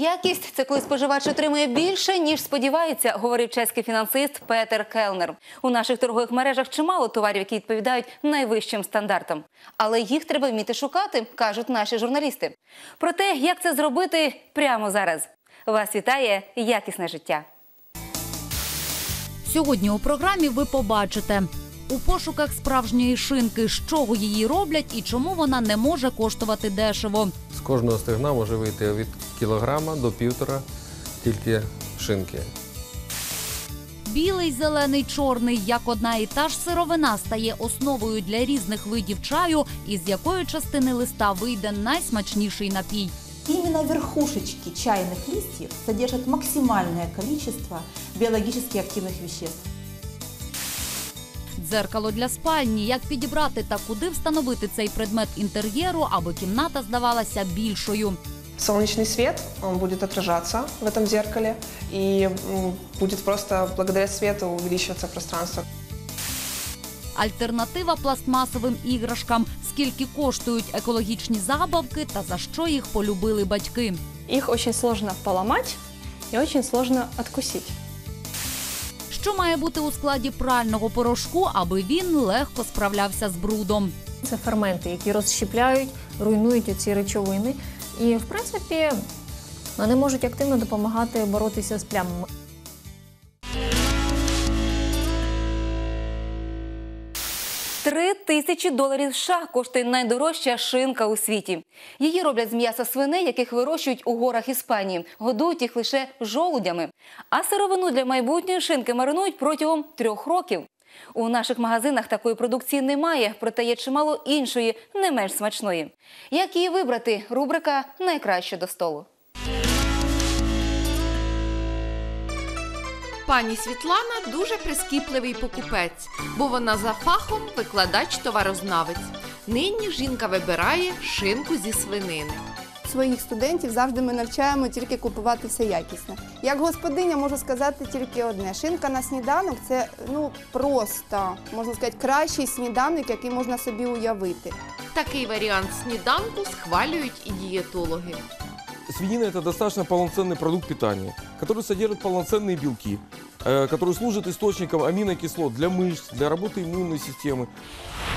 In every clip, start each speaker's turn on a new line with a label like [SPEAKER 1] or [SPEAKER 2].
[SPEAKER 1] Якість це коли споживач отримує більше, ніж сподівається, говорив чеський фінансист Петер Келнер. У наших торгових мережах чимало товарів, які відповідають найвищим стандартам. Але їх треба вміти шукати, кажуть наші журналісти. Про те, як це зробити прямо зараз. Вас вітає якісне життя.
[SPEAKER 2] Сьогодні у програмі ви побачите у пошуках справжньої шинки, з чого її роблять і чому вона не може коштувати дешево.
[SPEAKER 3] З кожного стегна може вийти від кілограма до півтора тільки шинки.
[SPEAKER 2] Білий, зелений, чорний, як одна і та ж сировина стає основою для різних видів чаю, із якої частини листа вийде найсмачніший напій.
[SPEAKER 4] Именно верхушечки чайных листьев содержат максимальное количество биологически активных веществ.
[SPEAKER 2] Дзеркало для спальні, як підібрати та куди встановити цей предмет інтер'єру, аби кімната здавалася більшою.
[SPEAKER 5] Солнечный свет, он будет отражаться в этом зеркале, и будет просто благодаря свету увеличиваться пространство.
[SPEAKER 2] Альтернатива пластмасовим іграшкам, скільки коштують екологічні забавки та за що їх полюбили батьки.
[SPEAKER 6] Их очень сложно поломать и очень сложно откусить.
[SPEAKER 2] Що має бути у складі прального порошку, аби він легко справлявся з брудом.
[SPEAKER 7] Це ферменти, які розщіпляють, руйнують оці речовини. І, в принципі, вони можуть активно допомагати боротися з плямами.
[SPEAKER 1] Три тисячі доларів США коштує найдорожча шинка у світі. Її роблять з м'яса свиней, яких вирощують у горах Іспанії. Годують їх лише жолудями. А сировину для майбутньої шинки маринують протягом трьох років. У наших магазинах такої продукції немає, проте є чимало іншої, не менш смачної. Як її вибрати? Рубрика Найкраще до столу.
[SPEAKER 8] Пані Світлана дуже прискіпливий покупець, бо вона за фахом викладач-товарознавець. Нині жінка вибирає шинку зі свинини.
[SPEAKER 9] Своїх студентів завжди ми навчаємо тільки купувати все якісне. Як господиня можу сказати тільки одне: шинка на сніданок це ну просто можна сказати кращий сніданок, який можна собі уявити.
[SPEAKER 8] Такий варіант сніданку схвалюють і дієтологи
[SPEAKER 10] Свинина – это достаточно полноценный продукт питания, который содержит полноценные белки, э, который служит источником аминокислот для мышц, для работы иммунной системы.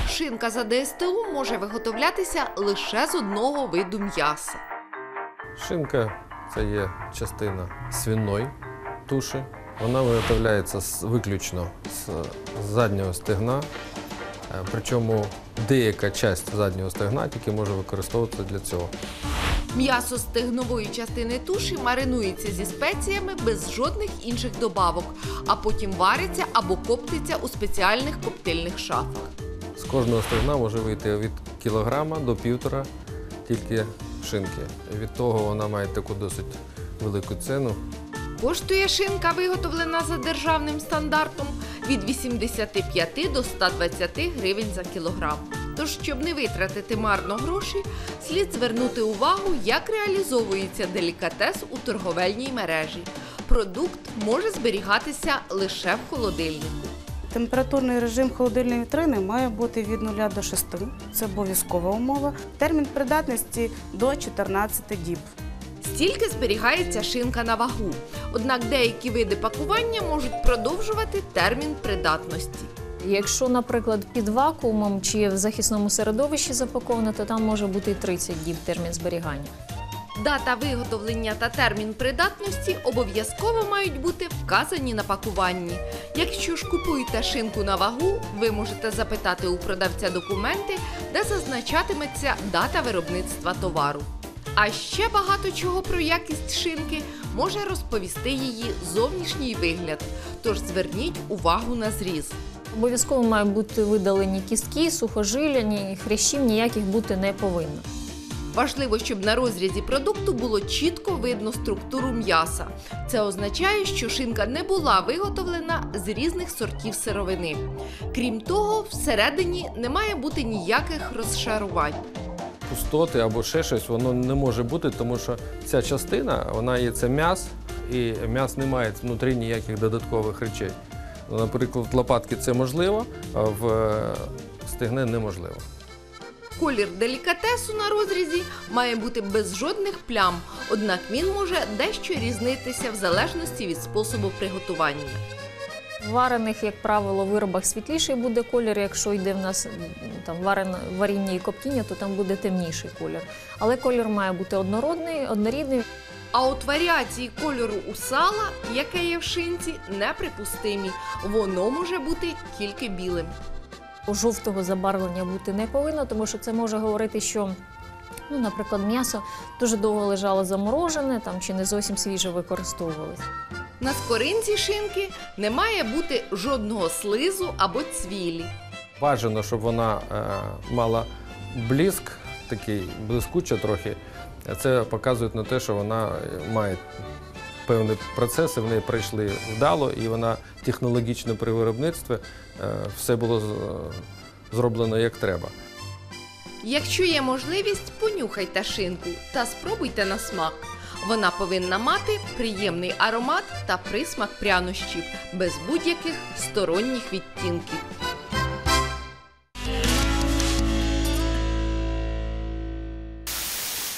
[SPEAKER 8] Шинка за ДСТУ може виготовлятися лише з одного виду м'яса.
[SPEAKER 3] Шинка це є частина свиної туші. Вона виготовляється з- виключно з заднього стегна. Е, Причому деяка частина заднього стегна тільки може використовуватися для цього.
[SPEAKER 8] М'ясо стегнової частини туші маринується зі спеціями без жодних інших добавок, а потім вариться або коптиться у спеціальних коптильних шафах.
[SPEAKER 3] З кожного стегна може вийти від кілограма до півтора тільки шинки. Від того вона має таку досить велику ціну.
[SPEAKER 8] Коштує шинка, виготовлена за державним стандартом, від 85 до 120 гривень за кілограм. Тож, щоб не витратити марно гроші, слід звернути увагу, як реалізовується делікатес у торговельній мережі. Продукт може зберігатися лише в холодильнику.
[SPEAKER 11] Температурний режим холодильної вітрини має бути від 0 до 6. Це обов'язкова умова. Термін придатності до 14 діб.
[SPEAKER 8] Стільки зберігається шинка на вагу. Однак деякі види пакування можуть продовжувати термін придатності.
[SPEAKER 7] Якщо, наприклад, під вакуумом чи в захисному середовищі запаковано, то там може бути і 30 діб термін зберігання.
[SPEAKER 8] Дата виготовлення та термін придатності обов'язково мають бути вказані на пакуванні. Якщо ж купуєте шинку на вагу, ви можете запитати у продавця документи, де зазначатиметься дата виробництва товару. А ще багато чого про якість шинки може розповісти її зовнішній вигляд. Тож зверніть увагу на зріз.
[SPEAKER 7] Обов'язково мають бути видалені кістки, сухожилля, ні хрящів ніяких бути не повинно.
[SPEAKER 8] Важливо, щоб на розрізі продукту було чітко видно структуру м'яса. Це означає, що шинка не була виготовлена з різних сортів сировини. Крім того, всередині не має бути ніяких розшарувань.
[SPEAKER 3] Пустоти або ще щось, воно не може бути, тому що ця частина, вона є це м'яс, і м'яс не має внутрі ніяких додаткових речей. Ну, Наприклад, лопатки це можливо, а в е, стегне неможливо.
[SPEAKER 8] Колір делікатесу на розрізі має бути без жодних плям, однак він може дещо різнитися в залежності від способу приготування.
[SPEAKER 7] Варених, як правило, виробах світліший буде колір. Якщо йде в нас там варен- варіння і коптіння, то там буде темніший колір. Але колір має бути однородний, однорідний.
[SPEAKER 8] А от варіації кольору у сала, яке є в шинці, неприпустимі. Воно може бути тільки білим.
[SPEAKER 7] Жовтого забарвлення бути не повинно, тому що це може говорити, що, ну, наприклад, м'ясо дуже довго лежало заморожене там, чи не зовсім свіже використовувалось.
[SPEAKER 8] На скоринці шинки не має бути жодного слизу або цвілі.
[SPEAKER 3] Бажано, щоб вона е, мала блиск, такий блискуча трохи. Це показує на те, що вона е, має певні процеси, в неї пройшли вдало, і вона технологічно при виробництві е, все було зроблено як треба.
[SPEAKER 8] Якщо є можливість, понюхайте шинку та спробуйте на смак. Вона повинна мати приємний аромат та присмак прянощів без будь-яких сторонніх відтінків.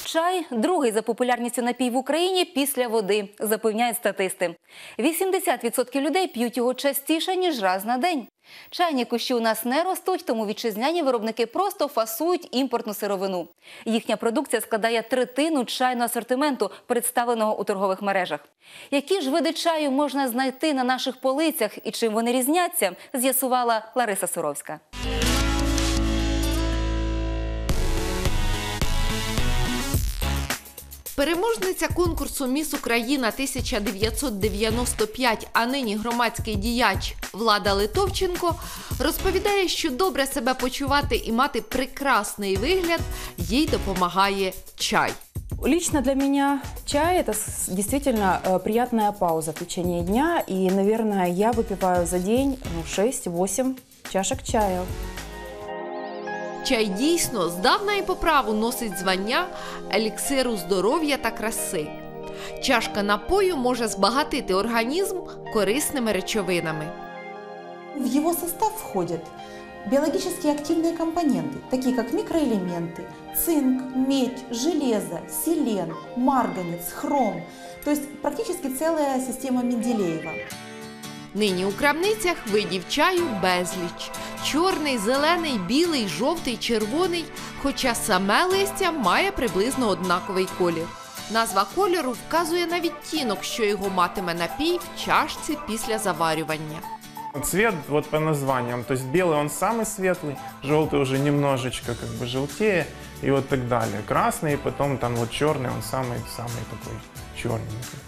[SPEAKER 1] Чай другий за популярністю напій в Україні після води, запевняють статисти. 80% людей п'ють його частіше ніж раз на день. Чайні кущі у нас не ростуть, тому вітчизняні виробники просто фасують імпортну сировину. Їхня продукція складає третину чайного асортименту, представленого у торгових мережах. Які ж види чаю можна знайти на наших полицях і чим вони різняться, з'ясувала Лариса Суровська.
[SPEAKER 8] Переможниця конкурсу Міс Україна 1995, а нині громадський діяч Влада Литовченко розповідає, що добре себе почувати і мати прекрасний вигляд їй допомагає чай.
[SPEAKER 12] Лично для меня чай это с- действительно э, приятная пауза в течение дня. И, наверное, я выпиваю за день ну, 6-8 чашек чая.
[SPEAKER 8] Чай дійсно здавна і по праву носить звання еліксиру здоров'я та краси. Чашка напою може збагатити організм корисними речовинами.
[SPEAKER 4] В его состав входят биологически активные компоненты, такие как микроэлементы, цинк, медь, железо, селен, марганец, хром. То есть практически целая система Менделеева.
[SPEAKER 8] Нині у крамницях видів чаю безліч: чорний, зелений, білий, жовтий, червоний, хоча саме листя має приблизно однаковий колір. Назва кольору вказує на відтінок, що його матиме напій в чашці після заварювання.
[SPEAKER 13] Цвет вот по названиям, то есть белый он самый светлый, желтый уже немножечко как бы желтее и вот так далее. Красный и потом там вот черный, он самый-самый такой черненький.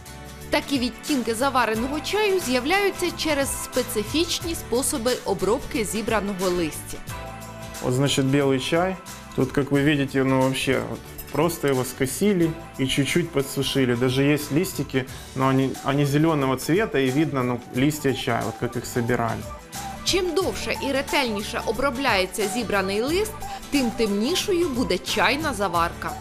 [SPEAKER 8] Такі відтінки завареного чаю з'являються через специфічні способи обробки зібраного листя.
[SPEAKER 13] Вот значит белый чай, тут как вы видите, ну вообще вот просто его скосили и чуть-чуть подсушили. Даже есть листики, но они, они зеленого цвета и видно ну, листья чая, вот как их собирали.
[SPEAKER 8] Чим довше і ретельніше обробляється зібраний лист, тим темнішою буде чайна заварка.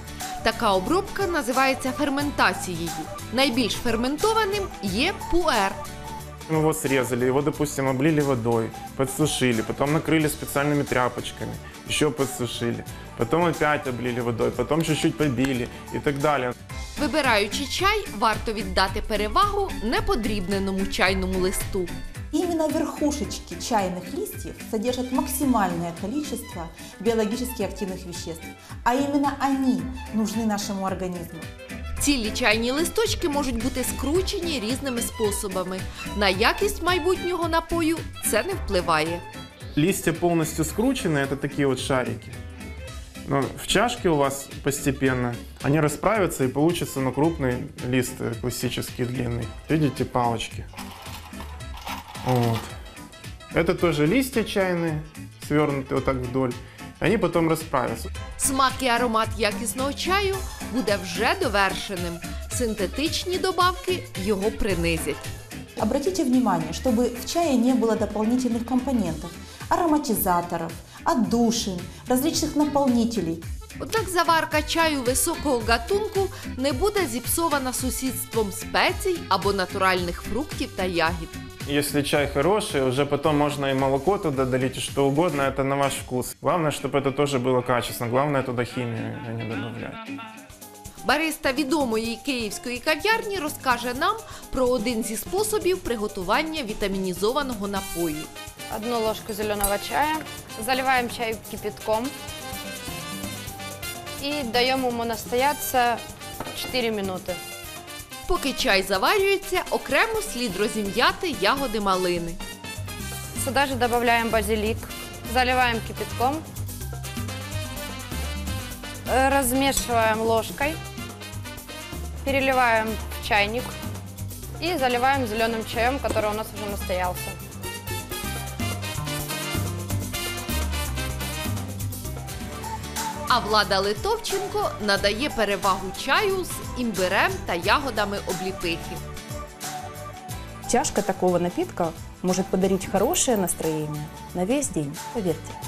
[SPEAKER 8] Така обробка називається ферментацією. Найбільш ферментованим є пуер.
[SPEAKER 13] Мы его срезали, его, допустим, облили водой, подсушили, потом накрыли специальными тряпочками, еще подсушили, потом опять облили водой, потом чуть-чуть побили и так далее.
[SPEAKER 8] Вибираючи чай, варто віддати перевагу неподрібненому чайному листу.
[SPEAKER 4] Именно верхушечки чайных листьев содержат максимальное количество биологически активных веществ, а именно они нужны нашему организму.
[SPEAKER 8] Цілі чайні листочки можуть бути скручені різними способами. На якість майбутнього напою це не впливає.
[SPEAKER 13] Листья полностью скручены, это такие вот шарики. Но в чашке у вас постепенно они расправятся и получится ну, крупный лист э, классический длинный. Видите, палочки. Вот. Это тоже листья чайные, свернутые вот так вдоль. Они потом расправятся.
[SPEAKER 8] Смак і аромат якісного чаю буде вже довершеним. Синтетичні добавки його принизять.
[SPEAKER 4] Обратите внимание, чтобы в чае не было дополнительных компонентов, ароматизаторов, отдушин, различных наполнителей.
[SPEAKER 8] Однак заварка чаю високого гатунку не буде зіпсована сусідством спецій або натуральних фруктів та ягід.
[SPEAKER 13] Если чай хороший, уже потом можно и молоко туда долить, и что угодно, это на ваш вкус. Главное, чтобы это тоже было качественно. Главное, туда химию не добавлять.
[SPEAKER 8] Бариста відомої київської кав'ярні розкаже нам про один зі способів приготування вітамінізованого напою.
[SPEAKER 6] Одну ложку зеленого чая. Заливаем чай кипятком. И даем ему настояться 4 минуты.
[SPEAKER 8] Поки чай заварюється, окремо слід розім'яти ягоди малини.
[SPEAKER 6] Сюда же добавляем базилик. Заливаем кипятком. Э, Размешиваем ложкой. Переливаем в чайник. И заливаем зеленым чаем, который у нас уже настоялся.
[SPEAKER 8] А влада Литовченко надає перевагу чаю з імбирем та ягодами обліпихи.
[SPEAKER 12] Чашка такого напитка может подарить хорошее настроение на весь день, поверьте.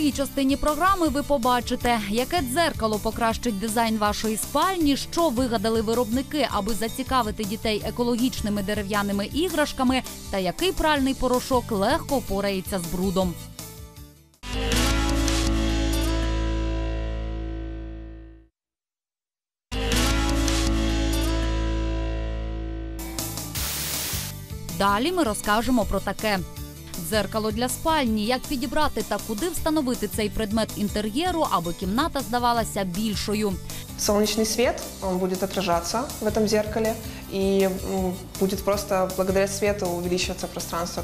[SPEAKER 2] Другій частині програми ви побачите, яке дзеркало покращить дизайн вашої спальні, що вигадали виробники, аби зацікавити дітей екологічними дерев'яними іграшками, та який пральний порошок легко впорається з брудом. Далі ми розкажемо про таке. Дзеркало для спальні, як підібрати та куди встановити цей предмет інтер'єру, аби кімната здавалася більшою.
[SPEAKER 5] Солнечный свет, он будет отражаться в этом зеркале, и м, будет просто благодаря свету увеличиваться пространство.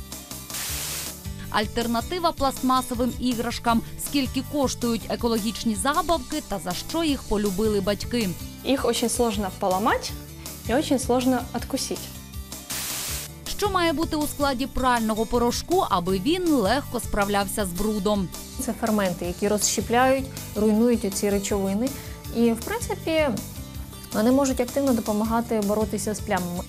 [SPEAKER 2] Альтернатива пластмасовим іграшкам, скільки коштують екологічні забавки та за що їх полюбили батьки.
[SPEAKER 6] Их очень сложно поломать и очень сложно откусить.
[SPEAKER 2] Що має бути у складі прального порошку, аби він легко справлявся з брудом.
[SPEAKER 7] Це ферменти, які розщіпляють, руйнують ці речовини. І, в принципі, вони можуть активно допомагати боротися з плямами.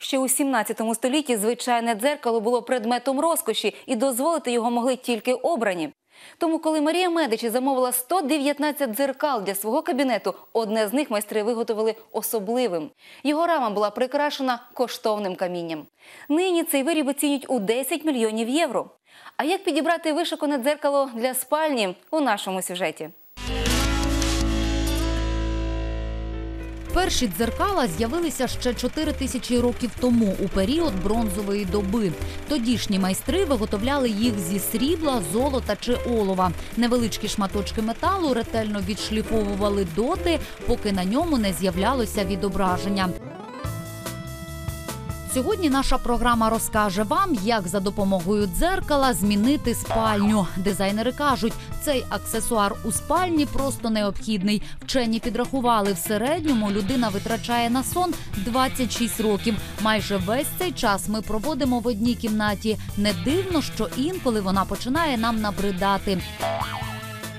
[SPEAKER 1] Ще у 17 столітті звичайне дзеркало було предметом розкоші і дозволити його могли тільки обрані. Тому, коли Марія Медичі замовила 119 дзеркал для свого кабінету, одне з них майстри виготовили особливим. Його рама була прикрашена коштовним камінням. Нині цей виріб оцінюють у 10 мільйонів євро. А як підібрати вишикане дзеркало для спальні у нашому сюжеті?
[SPEAKER 2] Перші дзеркала з'явилися ще 4 тисячі років тому у період бронзової доби. Тодішні майстри виготовляли їх зі срібла, золота чи олова. Невеличкі шматочки металу ретельно відшліфовували доти, поки на ньому не з'являлося відображення. Сьогодні наша програма розкаже вам, як за допомогою дзеркала змінити спальню. Дизайнери кажуть, цей аксесуар у спальні просто необхідний. Вчені підрахували в середньому людина витрачає на сон 26 років. Майже весь цей час ми проводимо в одній кімнаті. Не дивно, що інколи вона починає нам набридати.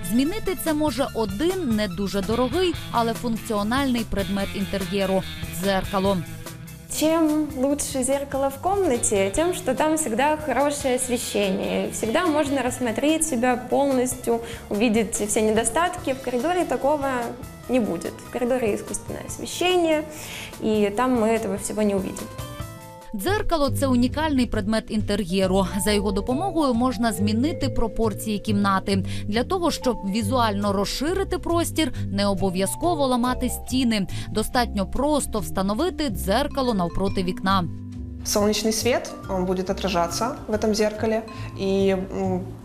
[SPEAKER 2] Змінити це може один не дуже дорогий, але функціональний предмет інтер'єру дзеркало.
[SPEAKER 14] Чем лучше зеркало в комнате, тем, что там всегда хорошее освещение. Всегда можно рассмотреть себя полностью, увидеть все недостатки. В коридоре такого не будет. В коридоре искусственное освещение, и там мы этого всего не увидим.
[SPEAKER 2] Дзеркало це унікальний предмет інтер'єру. За його допомогою можна змінити пропорції кімнати. Для того, щоб візуально розширити простір, не обов'язково ламати стіни. Достатньо просто встановити дзеркало навпроти вікна.
[SPEAKER 5] Солнечный свет, он будет в этом зеркале, и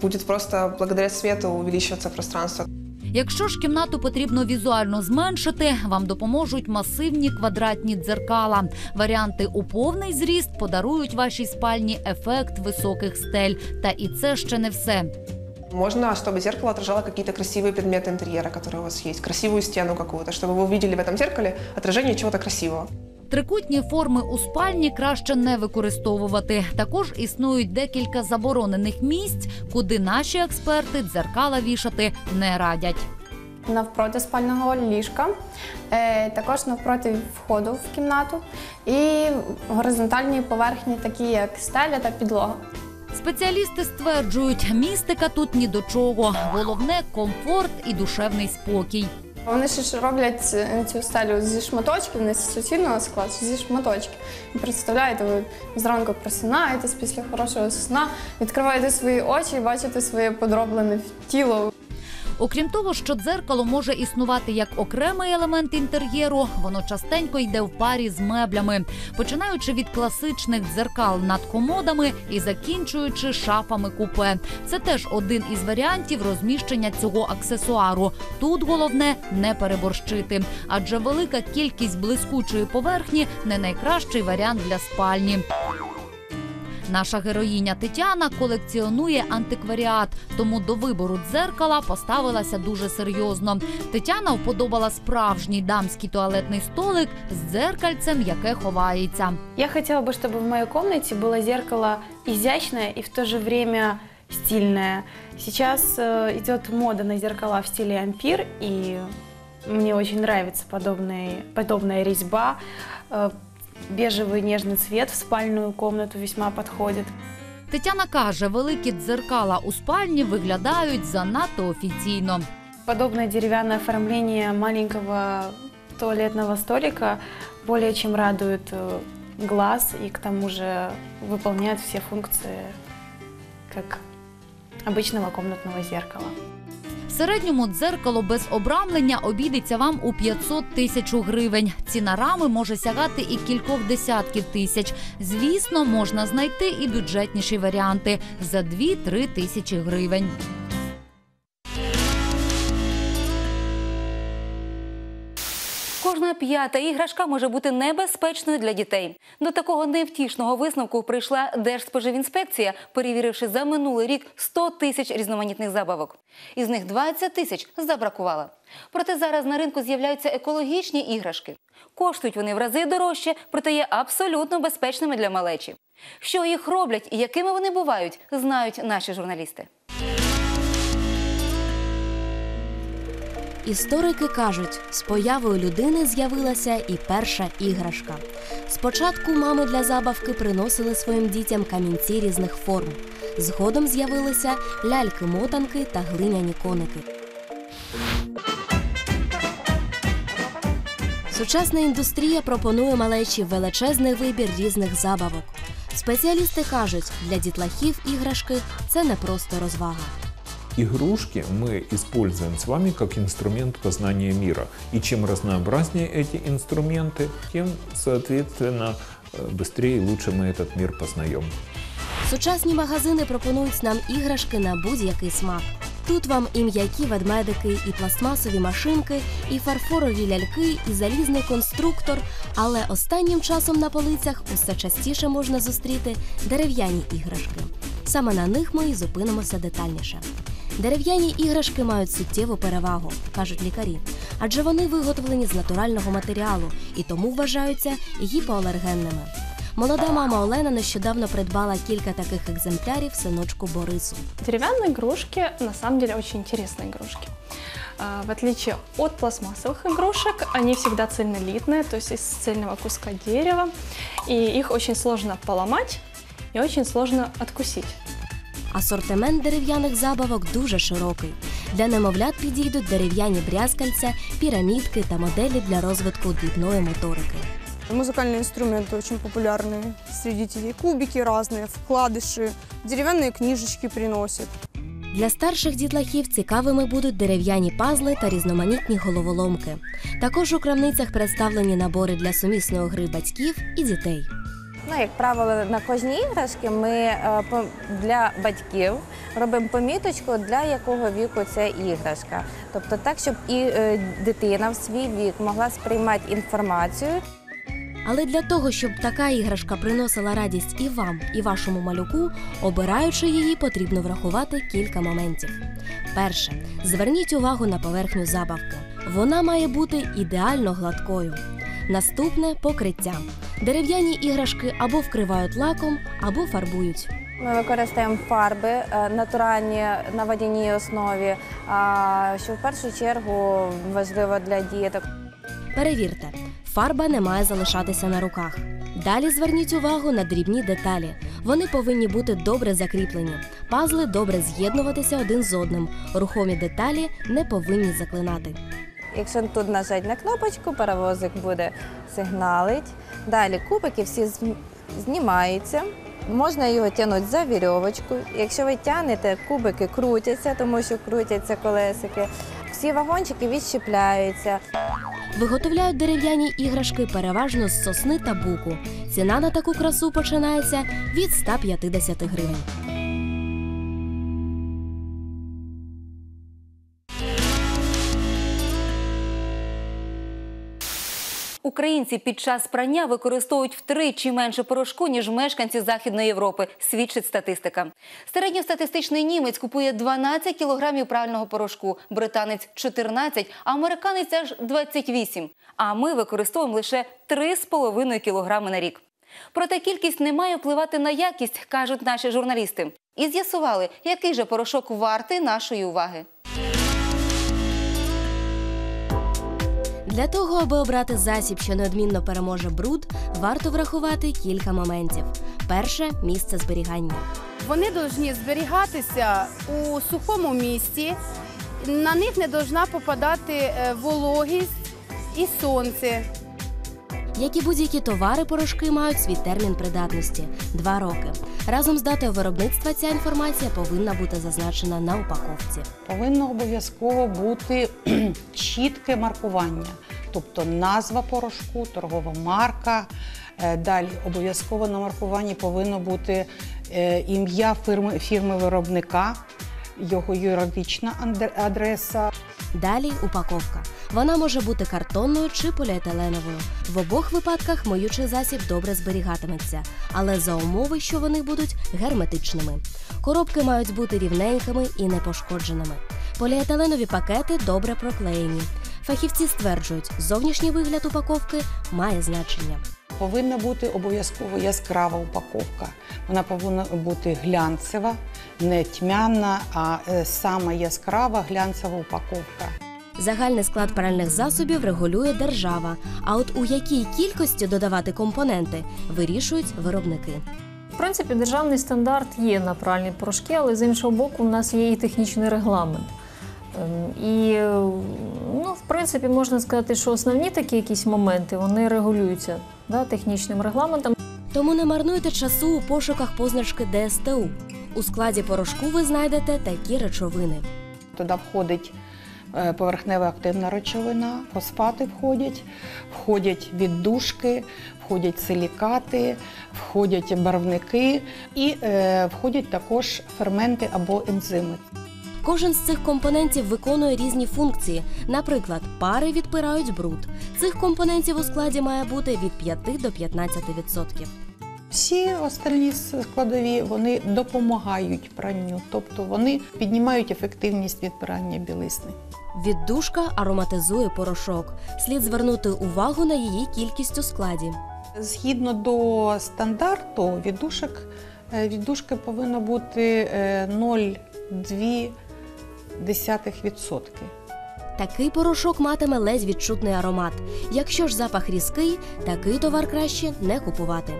[SPEAKER 5] будет просто благодаря свету увеличиваться пространство.
[SPEAKER 2] Якщо ж кімнату потрібно візуально зменшити, вам допоможуть масивні квадратні дзеркала. Варіанти у повний зріст подарують вашій спальні ефект високих стель. Та і це ще не все.
[SPEAKER 5] Можно, чтобы зеркало отражало какие-то красивые предметы интерьера, которые у вас есть, красивую стену какую-то, чтобы вы увидели в этом зеркале отражение чего-то красивого.
[SPEAKER 2] Трикутні форми у спальні краще не використовувати. Також існують декілька заборонених місць, куди наші експерти дзеркала вішати не радять.
[SPEAKER 14] навпроти спального ліжка, е, також навпроти входу в кімнату і горизонтальні поверхні, такі як стеля та підлога.
[SPEAKER 2] Спеціалісти стверджують, містика тут ні до чого. Головне комфорт і душевний спокій.
[SPEAKER 14] Вони ще ж роблять е, цю стелю зі шматочків, не з суцільного складу, зі шматочків. Представляєте, ви зранку просинаєтесь після хорошого сна, відкриваєте свої очі і бачите своє подроблене тіло.
[SPEAKER 2] Окрім того, що дзеркало може існувати як окремий елемент інтер'єру, воно частенько йде в парі з меблями, починаючи від класичних дзеркал над комодами і закінчуючи шафами купе. Це теж один із варіантів розміщення цього аксесуару. Тут головне не переборщити, адже велика кількість блискучої поверхні не найкращий варіант для спальні. Наша героїня Тетяна колекціонує антикваріат, тому до вибору дзеркала поставилася дуже серйозно. Тетяна вподобала справжній дамський туалетний столик з дзеркальцем, яке ховається.
[SPEAKER 15] Я хотела бы, чтобы в моей комнате было зеркало изящное и в то же время стильное. Сейчас э, идет мода на зеркала в стиле ампир, и мне очень нравится подобный, подобная резьба. Э, бежевый нежный цвет в спальную комнату весьма подходит.
[SPEAKER 2] Тетяна каже, великі дзеркала у спальні виглядають занадто офіційно.
[SPEAKER 15] Подобное деревянное оформление маленького туалетного столика более чем радует э, глаз и к тому же выполняет все функции как обычного комнатного зеркала.
[SPEAKER 2] Середньому дзеркало без обрамлення обійдеться вам у 500 тисяч гривень. Ціна рами може сягати і кількох десятків тисяч. Звісно, можна знайти і бюджетніші варіанти за 2-3 тисячі гривень.
[SPEAKER 1] П'ята іграшка може бути небезпечною для дітей. До такого невтішного висновку прийшла Держспоживінспекція, перевіривши за минулий рік 100 тисяч різноманітних забавок. Із них 20 тисяч забракувало. Проте зараз на ринку з'являються екологічні іграшки. Коштують вони в рази дорожче, проте є абсолютно безпечними для малечі. Що їх роблять і якими вони бувають, знають наші журналісти.
[SPEAKER 16] Історики кажуть, з появою людини з'явилася і перша іграшка. Спочатку мами для забавки приносили своїм дітям камінці різних форм. Згодом з'явилися ляльки-мотанки та глиняні коники. Сучасна індустрія пропонує малечі величезний вибір різних забавок. Спеціалісти кажуть, для дітлахів іграшки це не просто розвага.
[SPEAKER 17] Игрушки мы используем с вами как инструмент познания мира. И чем разнообразнее эти инструменты, тем, соответственно, э, быстрее и лучше мы этот мир познаем.
[SPEAKER 16] Сучасні магазини пропонують нам іграшки на будь-який смак. Тут вам і м'які ведмедики, і пластмасові машинки, і фарфорові ляльки, і залізний конструктор. Але останнім часом на полицях усе частіше можна зустріти дерев'яні іграшки. Саме на них ми і зупинимося детальніше. Дерев'яні іграшки мають суттєву перевагу, кажуть лікарі, адже вони виготовлені з натурального матеріалу і тому вважаються гіпоалергенними. Молода мама Олена нещодавно придбала кілька таких екземплярів синочку Борису.
[SPEAKER 18] Деревянные игрушки на самом деле очень интересные игрушки. А, В отличие от пластмассовых игрушек, они всегда цельнолитные, то есть из цельного куска дерева, и их очень сложно поломать и очень сложно откусить.
[SPEAKER 16] Асортимент дерев'яних забавок дуже широкий. Для немовлят підійдуть дерев'яні брязкальця, пірамідки та моделі для розвитку дрібної моторики.
[SPEAKER 19] Музыкальные инструменты очень популярные среди детей. Кубики разные, вкладыши, деревянные книжечки приносят.
[SPEAKER 16] Для старших дітлахів цікавими будуть дерев'яні пазли та різноманітні головоломки. Також у крамницях представлені набори для сумісної гри батьків і дітей.
[SPEAKER 20] Ну, як правило, на кожній іграшки ми е, для батьків робимо поміточку, для якого віку ця іграшка. Тобто так, щоб і е, дитина в свій вік могла сприймати інформацію.
[SPEAKER 16] Але для того, щоб така іграшка приносила радість і вам, і вашому малюку, обираючи її, потрібно врахувати кілька моментів. Перше, зверніть увагу на поверхню забавки. Вона має бути ідеально гладкою. Наступне покриття. Дерев'яні іграшки або вкривають лаком, або фарбують.
[SPEAKER 20] Ми використаємо фарби е, натуральні на водяній основі, що в першу чергу важливо для діток.
[SPEAKER 16] Перевірте, фарба не має залишатися на руках. Далі зверніть увагу на дрібні деталі. Вони повинні бути добре закріплені. Пазли добре з'єднуватися один з одним. Рухомі деталі не повинні заклинати.
[SPEAKER 20] Якщо тут нажати на кнопочку, паровозик буде сигналить. Далі кубики всі знімаються. Можна його тягнути за вірьовочку. Якщо ви тягнете, кубики крутяться, тому що крутяться колесики. Всі вагончики відщепляються.
[SPEAKER 16] Виготовляють дерев'яні іграшки переважно з сосни та буку. Ціна на таку красу починається від 150 гривень.
[SPEAKER 1] Українці під час прання використовують втричі менше порошку, ніж мешканці Західної Європи, свідчить статистика. Середньостатистичний німець купує 12 кілограмів прального порошку, британець 14, а американець аж 28. А ми використовуємо лише 3,5 кілограми на рік. Проте кількість не має впливати на якість, кажуть наші журналісти. І з'ясували, який же порошок вартий нашої уваги.
[SPEAKER 16] Для того, аби обрати засіб, що неодмінно переможе бруд, варто врахувати кілька моментів. Перше місце зберігання.
[SPEAKER 21] Вони повинні зберігатися у сухому місці. На них не повинна попадати е, вологість і сонце.
[SPEAKER 16] Як і будь-які товари, порошки мають свій термін придатності 2 роки. Разом з датою виробництва ця інформація повинна бути зазначена на упаковці.
[SPEAKER 22] Повинно обов'язково бути чітке маркування, тобто назва порошку, торгова марка. Е, Далі обов'язково на маркуванні повинно бути е, ім'я фірми, фірми виробника, його юридична адреса.
[SPEAKER 16] Далі упаковка. Вона може бути картонною чи поліетиленовою. В обох випадках миючий засіб добре зберігатиметься, але за умови, що вони будуть герметичними. Коробки мають бути рівненькими і непошкодженими. Поліетиленові пакети добре проклеєні. Фахівці стверджують, зовнішній вигляд упаковки має значення.
[SPEAKER 22] Повинна бути обов'язково яскрава упаковка. Вона повинна бути глянцева, не тьмяна, а е, саме яскрава глянцева упаковка.
[SPEAKER 16] Загальний склад пральних засобів регулює держава. А от у якій кількості додавати компоненти вирішують виробники.
[SPEAKER 7] В принципі, державний стандарт є на пральні порошки, але з іншого боку, у нас є і технічний регламент. Ем, І, ну, в принципі, можна сказати, що основні такі якісь моменти вони регулюються да, технічним регламентом.
[SPEAKER 16] Тому не марнуйте часу у пошуках позначки ДСТУ. У складі порошку ви знайдете такі речовини.
[SPEAKER 22] Туди входить поверхнева активна речовина, фосфати входять, входять віддушки, входять силікати, входять барвники і е, входять також ферменти або ензими.
[SPEAKER 16] Кожен з цих компонентів виконує різні функції. Наприклад, пари відпирають бруд. Цих компонентів у складі має бути від 5 до 15%.
[SPEAKER 22] Всі остальні складові вони допомагають пранню, тобто вони піднімають ефективність відпирання білизни.
[SPEAKER 16] Віддушка ароматизує порошок. Слід звернути увагу на її кількість у складі.
[SPEAKER 22] Згідно до стандарту, віддушок, е, віддушки повинно бути е, 0,2%.
[SPEAKER 16] Такий порошок матиме ледь відчутний аромат. Якщо ж запах різкий, такий товар краще не купувати.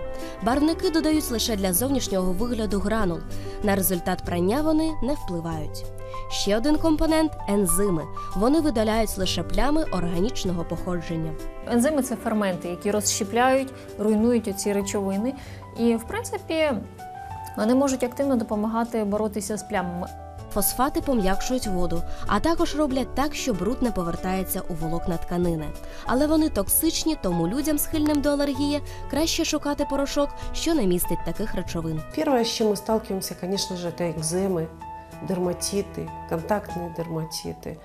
[SPEAKER 16] Барвники додають лише для зовнішнього вигляду гранул. На результат прання вони не впливають. Ще один компонент ензими. Вони видаляють лише плями органічного походження.
[SPEAKER 7] Ензими це ферменти, які розщепляють, руйнують оці речовини. І, в принципі, вони можуть активно допомагати боротися з плямами
[SPEAKER 16] Фосфати пом'якшують воду, а також роблять так, що бруд не повертається у волокна тканини. Але вони токсичні, тому людям, схильним до алергії, краще шукати порошок, що не містить таких речовин.
[SPEAKER 23] Первое, с чем мы сталкиваемся, конечно же, это экземы, дерматиты, контактные дерматиты,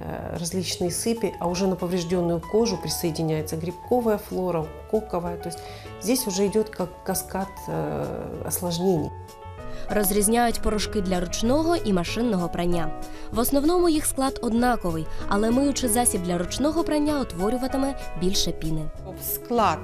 [SPEAKER 23] э, различные сыпи, а уже на поврежденную кожу присоединяется грибковая флора, коковая. То есть здесь уже идет как каскад э, осложнений.
[SPEAKER 16] Розрізняють порошки для ручного і машинного прання. В основному їх склад однаковий, але миючий засіб для ручного прання утворюватиме більше піни.
[SPEAKER 22] Склад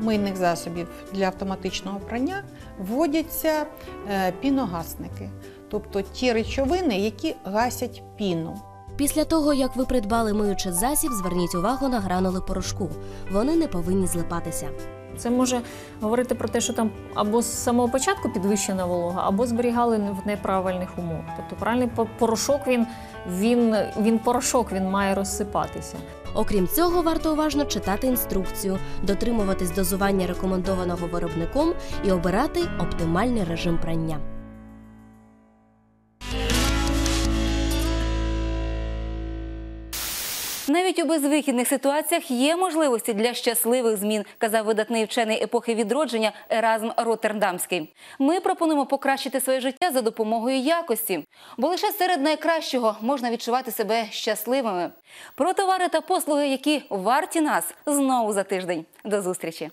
[SPEAKER 22] мийних засобів для автоматичного прання вводяться е, піногасники, тобто ті речовини, які гасять піну.
[SPEAKER 16] Після того, як ви придбали миючий засіб, зверніть увагу на гранули порошку. Вони не повинні злипатися.
[SPEAKER 7] Це може говорити про те, що там або з самого початку підвищена волога, або зберігали в неправильних умовах. Тобто правильний порошок він, він, він порошок, він має розсипатися.
[SPEAKER 16] Окрім цього, варто уважно читати інструкцію, дотримуватись дозування рекомендованого виробником і обирати оптимальний режим прання.
[SPEAKER 1] Навіть у безвихідних ситуаціях є можливості для щасливих змін, казав видатний вчений епохи відродження Еразм Роттердамський. Ми пропонуємо покращити своє життя за допомогою якості, бо лише серед найкращого можна відчувати себе щасливими. Про товари та послуги, які варті нас, знову за тиждень. До зустрічі!